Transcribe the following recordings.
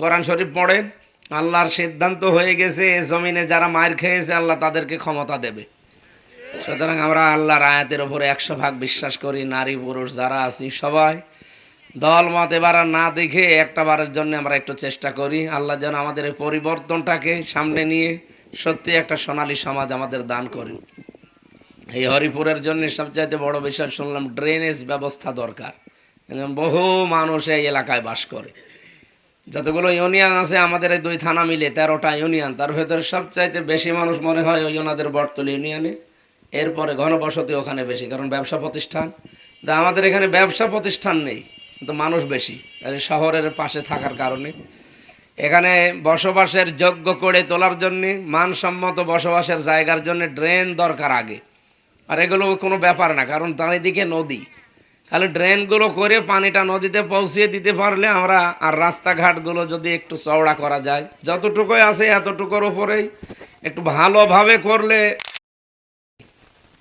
কোরআন শরীফ পড়ে, আল্লাহর সিদ্ধান্ত হয়ে গেছে, এ জমিনে যারা মার খেয়েছে, আল্লাহ তাদেরকে ক্ষমতা দেবে। সুতরাং আমরা আল্লাহর আয়াতের ওপরে একশো ভাগ বিশ্বাস করি, নারী পুরুষ যারা আছি সবাই। দল, মত এবার না দেখে একটা বারের জন্য আমরা একটু চেষ্টা করি। আল্লাহ যেন আমাদের এই পরিবর্তনটাকে সামনে নিয়ে সত্যি একটা সোনালী সমাজ আমাদের দান করেন। এই হরিপুরের জন্য সবচাইতে বড় বিষয় শুনলাম ড্রেনেজ ব্যবস্থা দরকার। বহু মানুষ এই এলাকায় বাস করে। যতগুলো ইউনিয়ন আছে, আমাদের এই দুই থানা মিলে তেরোটা ইউনিয়ন। তার ভেতরে সবচাইতে বেশি মানুষ মনে হয় ওই ওনাদের বটতলি ইউনিয়নে। এরপরে ঘনবসতি ওখানে বেশি, কারণ ব্যবসা প্রতিষ্ঠান। তা আমাদের এখানে ব্যবসা প্রতিষ্ঠান নেই, কিন্তু মানুষ বেশি, আর শহরের পাশে থাকার কারণে। এখানে বসবাসের যোগ্য করে তোলার জন্যে, মানসম্মত বসবাসের জায়গার জন্য ড্রেন দরকার আগে। আর এগুলো কোনো ব্যাপার না, কারণ তার চারিদিকে নদী। খালি ড্রেনগুলো করে পানিটা নদীতে পৌঁছিয়ে দিতে পারলে আমরা আর রাস্তাঘাটগুলো যদি একটু চওড়া করা যায়, যতটুকুই আছে এতটুকুর ওপরেই একটু ভালোভাবে করলে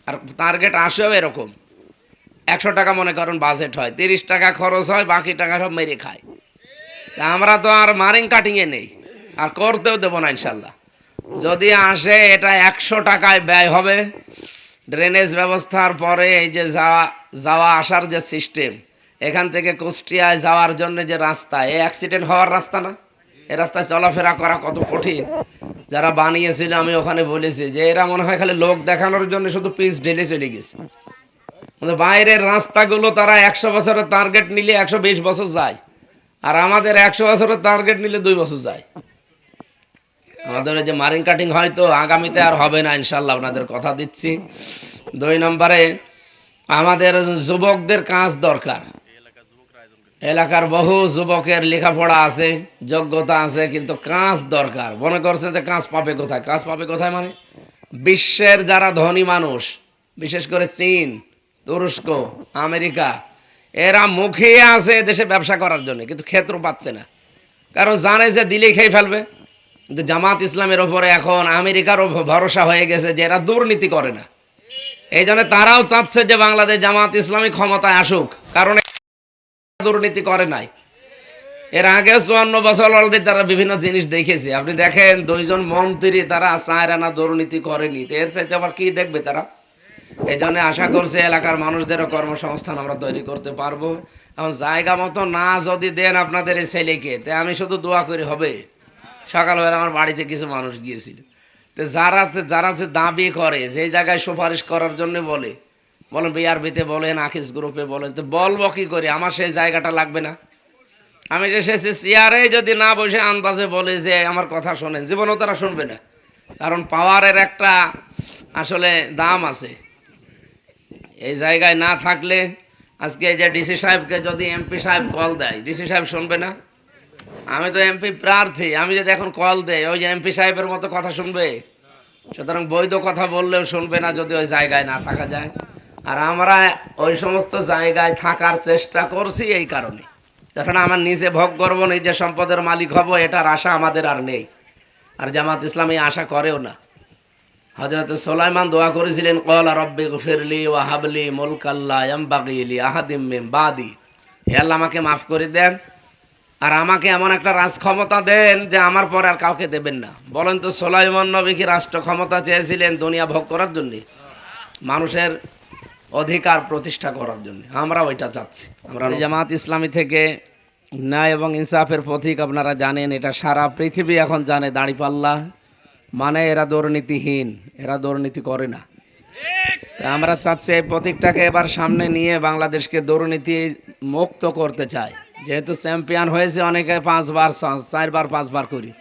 আর টার্গেট আসেও এরকম। একশো টাকা মনে করেন বাজেট হয়, তিরিশ টাকা খরচ হয়, বাকি টাকা সব মেরে খায়। তা আমরা তো আর মারিং কাটিংয়ে নেই, আর করতেও দেবো না ইনশাল্লাহ। যদি আসে এটা একশো টাকায় ব্যয় হবে ড্রেনেজ ব্যবস্থার পরে এই যে যাওয়া যাওয়া আসার যে সিস্টেম এখান থেকে কুষ্টিয়ায় যাওয়ার জন্য যে রাস্তা, এই অ্যাক্সিডেন্ট হওয়ার রাস্তা না? এই রাস্তায় চলাফেরা করা কত কঠিন। যারা বানিয়েছিল, আমি ওখানে বলেছি যে এরা মনে হয় খালি লোক দেখানোর জন্য শুধু পিস ঢেলে চলে গেছে। বাইরের রাস্তাগুলো তারা একশো বছরের টার্গেট নিলে একশো বিশ বছর যায়। আর আমাদের একশো বছরের টার্গেট নিলে দুই বছর যায়। আমাদের যে মারিং কাটিং হয়তো আগামীতে আর হবে না ইনশাল্লাহ আপনাদের কথা দিচ্ছি। দুই নম্বরে, আমাদের যুবকদের কাজ দরকার। এলাকার বহু যুবকের লেখাপড়া আছে, যোগ্যতা আছে, কিন্তু কাজ দরকার। মনে করছেন যে কাজ পাবে কোথায়? কাজ পাবে কোথায় মানে? বিশ্বের যারা ধনী মানুষ, বিশেষ করে চীন, তুরস্ক, আমেরিকা, এরা মুখে আছে দেশে ব্যবসা করার জন্য, কিন্তু ক্ষেত্র পাচ্ছে না। কারণ জানে যে দিলেই খেয়ে ফেলবে। কিন্তু জামাত ইসলামের ওপরে এখন আমেরিকারও ভরসা হয়ে গেছে যে এরা দুর্নীতি করে না। এই জন্য তারাও চাচ্ছে যে বাংলাদেশ জামাত ইসলামী ক্ষমতায় আসুক, কারণ দুর্নীতি করে নাই। এর আগে চুয়ান্ন বছর অলরেডি তারা বিভিন্ন জিনিস দেখেছে। আপনি দেখেন, দুইজন মন্ত্রী, তারা চায়রানা দুর্নীতি করেনি। তো এর চাইতে আবার কি দেখবে তারা? এই জন্য আশা করছে এলাকার মানুষদেরও কর্মসংস্থান আমরা তৈরি করতে পারব। এখন জায়গা মতো না যদি দেন আপনাদের এই ছেলেকে, তে আমি শুধু দোয়া করি, হবে। সকালবেলা আমার বাড়িতে কিছু মানুষ গিয়েছিল। তো যারা যারা যে দাবি করে যেই জায়গায় সুপারিশ করার জন্য বলে, বলেন বিআরবিতে বলেন, আকিস গ্রুপে বলেন, তো বলব কি করি? আমার সেই জায়গাটা লাগবে না। আমি যে এসেছি চেয়ারে যদি না বসে আন্দাজে বলে যে আমার কথা শোনেন, জীবনও তারা শুনবে না। কারণ পাওয়ারের একটা আসলে দাম আছে। এই জায়গায় না থাকলে আজকে যে ডিসি সাহেবকে যদি এমপি সাহেব কল দেয়, ডিসি সাহেব শুনবে না। আমি তো এমপি প্রার্থী, আমি যদি এখন কল দেই, ওই যে এমপি সাহেবের মতো কথা শুনবে? সুতরাং বৈধ কথা বললেও শুনবে না, যদি ওই জায়গায় না থাকা যায়। আর আমরা ওই সমস্ত জায়গায় থাকার চেষ্টা করছি এই কারণে। যখন আমার নিজে ভোগ করব নিজে সম্পদের মালিক হব, এটার আশা আমাদের আর নেই। আর জামাত ইসলাম এই আশা করেও না। হজরত সোলাইমান দোয়া করেছিলেন কল রব্বে ফিরলি ওয়াহাবলি মুলকাল্লা এমবাগিলি আহাদিম মিম বাদি। হে আমাকে মাফ করে দেন। আর আমাকে এমন একটা রাজ ক্ষমতা দেন যে আমার পর আর কাউকে দেবেন না। বলেন তো সোলাইমান নবী কি রাষ্ট্র ক্ষমতা চেয়েছিলেন দুনিয়া ভোগ করার জন্য? মানুষের অধিকার প্রতিষ্ঠা করার জন্য। আমরা ওইটা চাচ্ছি। আমরা জামাত ইসলামী থেকে ন্যায় এবং ইনসাফের প্রতীক আপনারা জানেন এটা সারা পৃথিবী এখন জানে দাঁড়িপাল্লা। মানে এরা দুর্নীতিহীন এরা দুর্নীতি করে না। আমরা চাচ্ছি এই প্রতীকটাকে এবার সামনে নিয়ে বাংলাদেশকে দুর্নীতি মুক্ত করতে চাই যেহেতু চ্যাম্পিয়ন হয়েছে অনেকে পাঁচবার চারবার, পাঁচবার করি।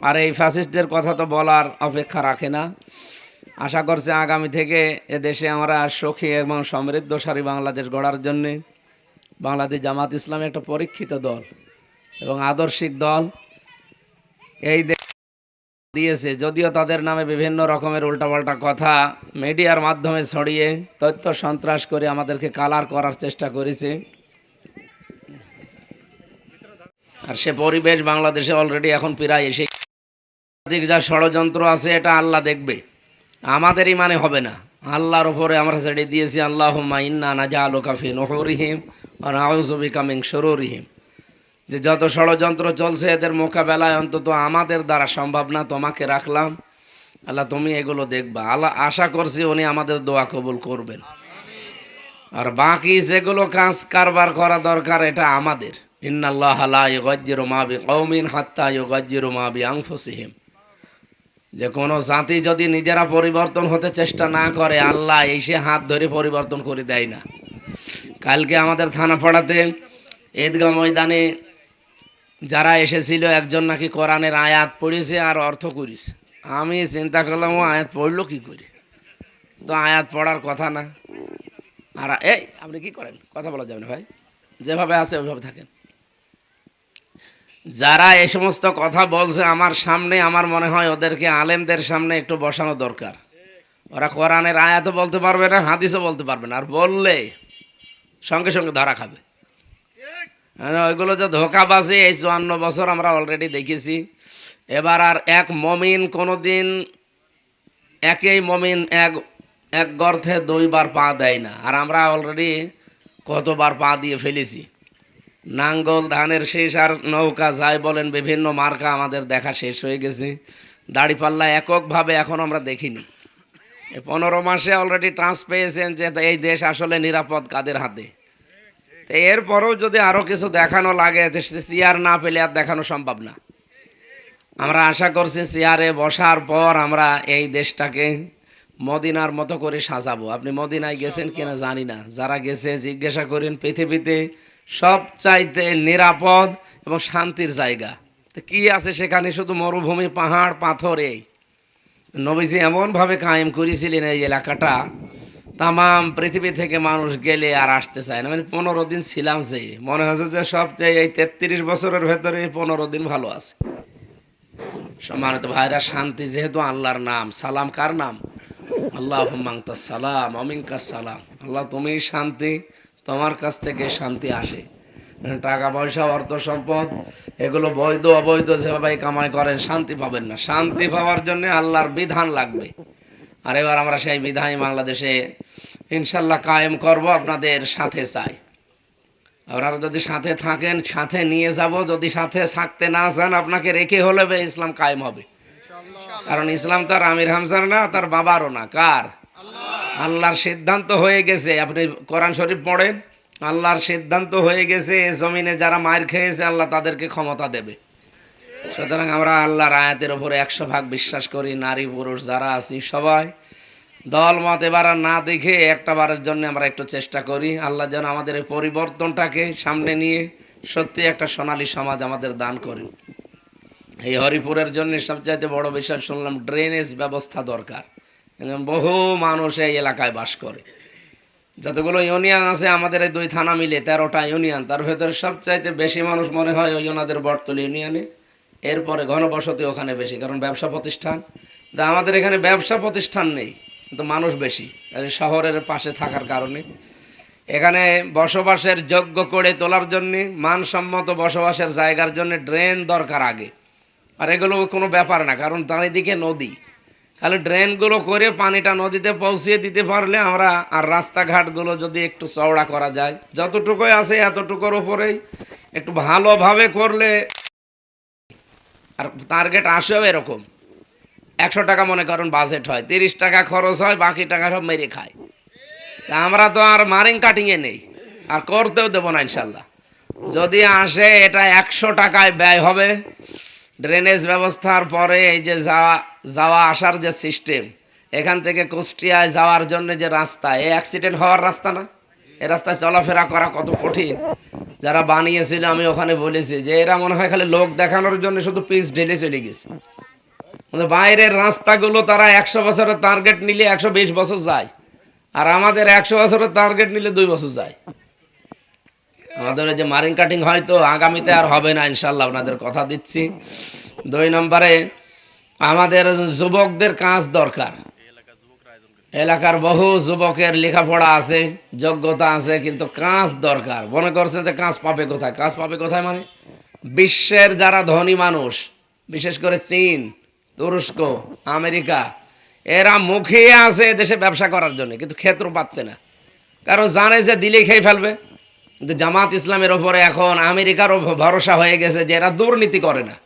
আর এই ফ্যাসিস্টদের কথা তো বলার অপেক্ষা রাখে না। আশা করছে আগামী থেকে এদেশে আমরা সুখী এবং সমৃদ্ধশালী বাংলাদেশ গড়ার জন্যে বাংলাদেশ জামাত ইসলাম একটা পরীক্ষিত দল এবং আদর্শিক দল এই দিয়েছে। যদিও তাদের নামে বিভিন্ন রকমের উল্টাপাল্টা কথা মিডিয়ার মাধ্যমে ছড়িয়ে, তথ্য সন্ত্রাস করে আমাদেরকে কালার করার চেষ্টা করেছে। আর সে পরিবেশ বাংলাদেশে অলরেডি এখন প্রায় এসে যা ষড়যন্ত্র আছে, এটা আল্লাহ দেখবে। আমাদের ইমানে হবে না। আল্লাহর ওপরে আমরা ছেড়ে দিয়েছি আল্লাহ ইন্না নাজা আলো কাফি নহরিহিম আর আউজবিকা মিং সরুরিহিম যে যত ষড়যন্ত্র চলছে, এদের মোকাবেলায় অন্তত আমাদের দ্বারা সম্ভব না, তোমাকে রাখলাম। আল্লাহ, তুমি এগুলো দেখবা। আল্লাহ, আশা করছি উনি আমাদের দোয়া কবুল করবেন। আর বাকি যেগুলো কাজ কারবার করা দরকার, এটা আমাদের। ইন্নাল্লাহ লা ইউগাজ্জিরু মা বিকৌমিন হাত্তা ইউগাজ্জিরু মা বিআনফুসিহিম। যে কোনো জাতি যদি নিজেরা পরিবর্তন হতে চেষ্টা না করে, আল্লাহ এসে হাত ধরে পরিবর্তন করে দেয় না। কালকে আমাদের থানা পাড়াতে ঈদগাহ ময়দানে যারা এসেছিল, একজন নাকি কোরআনের আয়াত পড়েছে আর অর্থ করিস আমি চিন্তা করলাম, ও আয়াত পড়ল কি করে? তো আয়াত পড়ার কথা না। আর এই, আপনি কি করেন? কথা বলা যাবে না ভাই। যেভাবে আছে, ওইভাবে থাকেন। যারা এই সমস্ত কথা বলছে আমার সামনে, আমার মনে হয় ওদেরকে আলেমদের সামনে একটু বসানো দরকার। ওরা কোরআনের আয়াতও বলতে পারবে না, হাদিসও বলতে পারবে না, আর বললে সঙ্গে সঙ্গে ধরা খাবে। মানে ওইগুলো যে ধোকাবাজি, এই চুয়ান্ন বছর আমরা অলরেডি দেখেছি। এবার আর এক মমিন কোনো দিন একই মমিন এক এক গর্থে দুইবার পা দেয় না। আর আমরা অলরেডি কতবার পা দিয়ে ফেলেছি। নাঙ্গল ধানের শেষ আর নৌকা যাই বলেন, বিভিন্ন মার্কা আমাদের দেখা শেষ হয়ে গেছে। দাড়িপাল্লা এককভাবে এখন আমরা দেখিনি। পনেরো মাসে অলরেডি ট্রান্স পেয়েছেন যে এই দেশ আসলে নিরাপদ কাদের হাতে। তো এরপরেও যদি আরও কিছু দেখানো লাগে চেয়ার না পেলে আর দেখানো সম্ভব না। আমরা আশা করছি চেয়ারে বসার পর আমরা এই দেশটাকে মদিনার মতো করে সাজাবো। আপনি মদিনায় গেছেন কিনা জানি না। যারা গেছে, জিজ্ঞাসা করেন পৃথিবীতে সবচাইতে নিরাপদ এবং শান্তির জায়গা। তো কি আছে সেখানে? শুধু মরুভূমি, পাহাড়, পাথর এই। নবীজি এমনভাবে কায়েম করেছিলেন এই এলাকাটা, তামাম পৃথিবী থেকে মানুষ গেলে আর আসতে চায় না। মানে পনেরো দিন ছিলাম যে, মনে হচ্ছে যে সবচেয়ে এই তেত্রিশ বছরের ভেতরে পনেরো দিন ভালো আছে। সম্মানিত ভাইরা, শান্তি যেহেতু আল্লাহর নাম, সালাম কার নাম? আল্লাহ মাংতা সালাম অমিনকা সালাম। আল্লাহ তুমি শান্তি তোমার কাছ থেকে শান্তি আসে। টাকা পয়সা অর্থ সম্পদ এগুলো বৈধ, অবৈধ যেভাবে কামাই করেন, শান্তি পাবেন না। শান্তি পাওয়ার জন্য আল্লাহর বিধান লাগবে। আর এবার আমরা সেই বিধানই বাংলাদেশে ইনশাল্লাহ কায়েম করব, আপনাদের সাথে চাই। আপনারা যদি সাথে থাকেন, সাথে নিয়ে যাব, যদি সাথে থাকতে না চান, আপনাকে রেখে হলে ইসলাম কায়েম হবে। কারণ ইসলাম তার আমির হামসার না, তার বাবারও না। কার? আল্লাহর সিদ্ধান্ত হয়ে গেছে। আপনি কোরআন শরীফ পড়েন, আল্লাহর সিদ্ধান্ত হয়ে গেছে, জমিনে যারা মার খেয়েছে, আল্লাহ তাদেরকে ক্ষমতা দেবে। সুতরাং আমরা আল্লাহর আয়াতের ওপরে একশো ভাগ বিশ্বাস করি, নারী পুরুষ যারা আছি সবাই। দল, মত এবার না দেখে একটা বারের জন্য আমরা একটু চেষ্টা করি। আল্লাহ যেন আমাদের এই পরিবর্তনটাকে সামনে নিয়ে সত্যি একটা সোনালী সমাজ আমাদের দান করেন। এই হরিপুরের জন্য সবচাইতে বড় বিষয় শুনলাম, ড্রেনেজ ব্যবস্থা দরকার। বহু মানুষ এই এলাকায় বাস করে। যতগুলো ইউনিয়ন আছে, আমাদের এই দুই থানা মিলে তেরোটা ইউনিয়ন, তার ভেতরে সবচাইতে বেশি মানুষ মনে হয় ওই ওনাদের বটতল ইউনিয়নে। এরপরে ঘনবসতি ওখানে বেশি, কারণ ব্যবসা প্রতিষ্ঠান। তা আমাদের এখানে ব্যবসা প্রতিষ্ঠান নেই, কিন্তু মানুষ বেশি শহরের পাশে থাকার কারণে। এখানে বসবাসের যোগ্য করে তোলার জন্যে, মানসম্মত বসবাসের জায়গার জন্য ড্রেন দরকার আগে। আর এগুলো কোনো ব্যাপার না, কারণ চারিদিকে নদী। খালি ড্রেনগুলো করে পানিটা নদীতে পৌঁছিয়ে দিতে পারলে আমরা আর রাস্তাঘাটগুলো যদি একটু চওড়া করা যায়। যতটুকুই আছে এতটুকুর ওপরেই একটু ভালোভাবে করলে আর টার্গেট আসেও এরকম। একশো টাকা মনে করেন বাজেট হয়, তিরিশ টাকা খরচ হয়, বাকি টাকা সব মেরে খায়। তা আমরা তো আর মারিং কাটিংয়ে নেই, আর করতেও দেবো না ইনশাল্লাহ যদি আসে এটা একশো টাকায় ব্যয় হবে ড্রেনেজ ব্যবস্থার পরে এই যে যাওয়া যাওয়া আসার যে সিস্টেম এখান থেকে কুষ্টিয়ায় যাওয়ার জন্য যে রাস্তা, এই অ্যাক্সিডেন্ট হওয়ার রাস্তা না। এ রাস্তায় চলাফেরা করা কত কঠিন। যারা বানিয়েছিল, আমি ওখানে বলেছি যে এরা মনে হয় খালি লোক দেখানোর জন্য শুধু পিস ঢেলে চলে গেছে। বাইরের রাস্তাগুলো তারা একশো বছরের টার্গেট নিলে একশো বিশ বছর যায়। আর আমাদের একশো বছরের টার্গেট নিলে দুই বছর যায়। আমাদের যে মারিং কাটিং হয়তো আগামীতে আর হবে না, ইনশাল্লাহ আপনাদের কথা দিচ্ছি। দুই নম্বরে আমাদের যুবকদের কাজ দরকার। এলাকার বহু যুবকের লেখাপড়া আছে, যোগ্যতা আছে, কিন্তু কাজ দরকার। মনে করছেন যে কাজ পাবে কোথায়? কাজ পাবে কোথায় মানে? বিশ্বের যারা ধনী মানুষ, বিশেষ করে চীন, তুরস্ক, আমেরিকা, এরা মুখিয়ে আছে দেশে ব্যবসা করার জন্য, কিন্তু ক্ষেত্র পাচ্ছে না। কারণ জানে যে দিলেই খেয়ে ফেলবে। কিন্তু জামাত ইসলামের ওপরে এখন আমেরিকারও ভরসা হয়ে গেছে যে এরা দুর্নীতি করে না।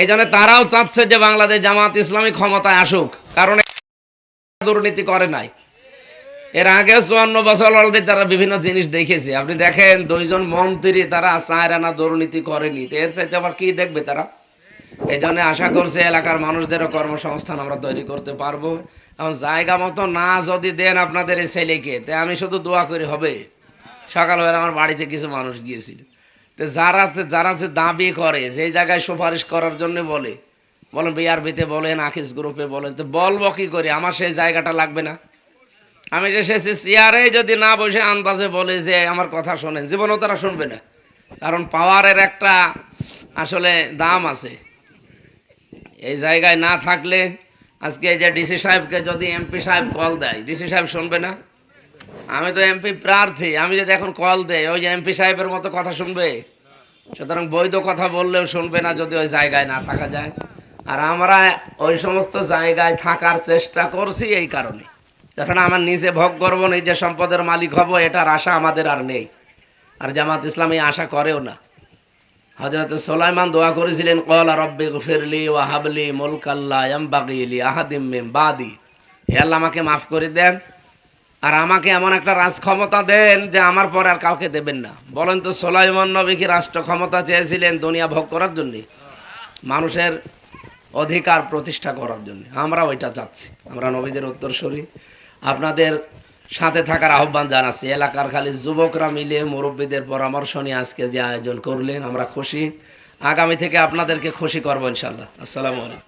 এই জন্য তারাও চাচ্ছে যে বাংলাদেশ জামাত ইসলামী ক্ষমতায় আসুক, কারণ দুর্নীতি করে নাই। এর আগে চুয়ান্ন বছর অলরেডি তারা বিভিন্ন জিনিস দেখেছে। আপনি দেখেন, দুইজন মন্ত্রী, তারা চায় না দুর্নীতি করেনি। এর চাইতে আবার কি দেখবে তারা? এই জন্য আশা করছে এলাকার মানুষদেরও কর্মসংস্থান আমরা তৈরি করতে পারব। এখন জায়গা মতো না যদি দেন আপনাদের এই ছেলেকে, তে আমি শুধু দোয়া করি, হবে। সকালবেলা আমার বাড়িতে কিছু মানুষ গিয়েছিল। যারা যারা যে দাবি করে, যেই জায়গায় সুপারিশ করার জন্য বলে বলেন বিআরবিতে বলেন আকিস গ্রুপে বলেন তো বলব কি করে? আমার সেই জায়গাটা লাগবে না। আমি যে সে চেয়ারে যদি না বসে আন্দাজে বলে যে আমার কথা শোনেন, জীবনও তারা শুনবে না। কারণ পাওয়ারের একটা আসলে দাম আছে। এই জায়গায় না থাকলে, আজকে যে ডিসি সাহেবকে যদি এমপি সাহেব কল দেয়, ডিসি সাহেব শুনবে না? আমি তো এমপি প্রার্থী, আমি যদি এখন কল দেই, ওই এমপি সাহেবের মতো কথা শুনবে? সুতরাং বৈধ কথা বললেও শুনবে না যদি ওই জায়গায় না থাকা যায়। আর আমরা ওই সমস্ত জায়গায় থাকার চেষ্টা করছি এই কারণে। যখন আমার নিজে ভোগ করব নিজে সম্পদের মালিক হব, এটার আশা আমাদের আর নেই। আর জামাত ইসলাম এই আশা করেও না। হজরত সোলাইমান দোয়া করেছিলেন, কল রব্বে গফিরলি ওয়াহাবলি মুলকাল্লা ইয়ামবাগিলি আহাদিম বাদি। হে আল্লাহ, আমাকে মাফ করে দেন। আর আমাকে এমন একটা রাজ ক্ষমতা দেন যে আমার পর আর কাউকে দেবেন না। বলেন তো, সোলাইমান নবী কি রাষ্ট্র ক্ষমতা চেয়েছিলেন দুনিয়া ভোগ করার জন্যে? মানুষের অধিকার প্রতিষ্ঠা করার জন্য। আমরা ওইটা চাচ্ছি। আমরা নবীদের উত্তরসূরি আপনাদের সাথে থাকার আহ্বান জানাচ্ছি। এলাকার খালি যুবকরা মিলে মুরব্বীদের পরামর্শ নিয়ে আজকে যে আয়োজন করলেন, আমরা খুশি। আগামী থেকে আপনাদেরকে খুশি করব ইনশাল্লাহ। আসসালামু আলাইকুম।